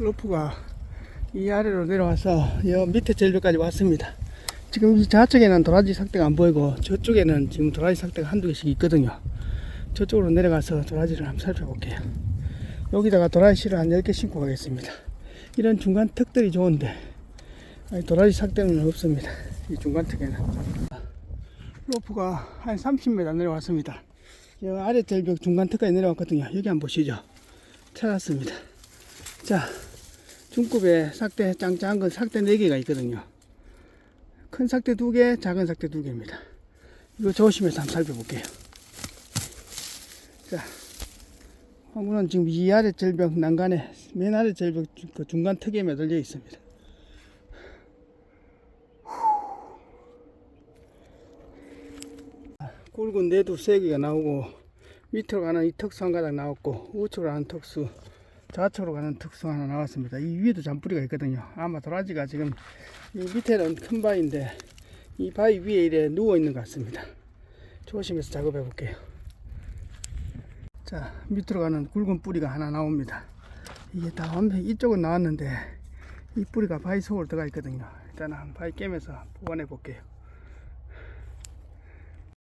로프가 이 아래로 내려와서 여 밑에 절벽까지 왔습니다. 지금 이 좌측에는 도라지 삭대가 안 보이고 저쪽에는 지금 도라지 삭대가 한두 개씩 있거든요. 저쪽으로 내려가서 도라지를 한번 살펴볼게요. 여기다가 도라지 씨를 한 10개 심고 가겠습니다. 이런 중간 턱들이 좋은데 도라지 삭대는 없습니다. 이 중간 턱에는. 로프가 한 30m 내려왔습니다. 여 아래 절벽 중간 턱까지 내려왔거든요. 여기 한번 보시죠. 찾았습니다. 자, 중급에 삭대 짱짱한 건 삭대 4개가 있거든요. 큰 삭대 2개, 작은 삭대 2개입니다. 이거 조심해서 한번 살펴볼게요. 자, 황구는 지금 이 아래 절벽 난간에 맨 아래 절벽 그 중간 턱에 매달려 있습니다. 굵은 내두 세 개가 나오고 밑으로 가는 이 턱수 한 가닥 나왔고 우측으로 가는 턱수 좌측으로 가는 턱수 하나 나왔습니다. 이 위에도 잔뿌리가 있거든요. 아마 도라지가 지금 이 밑에는 큰 바위인데 이 바위 위에 이래 누워 있는 것 같습니다. 조심해서 작업해 볼게요. 자 밑으로 가는 굵은 뿌리가 하나 나옵니다. 이게 다 완전 이쪽은 나왔는데 이 뿌리가 바위 속으로 들어가 있거든요. 일단 한 바위 깨면서 보관해 볼게요.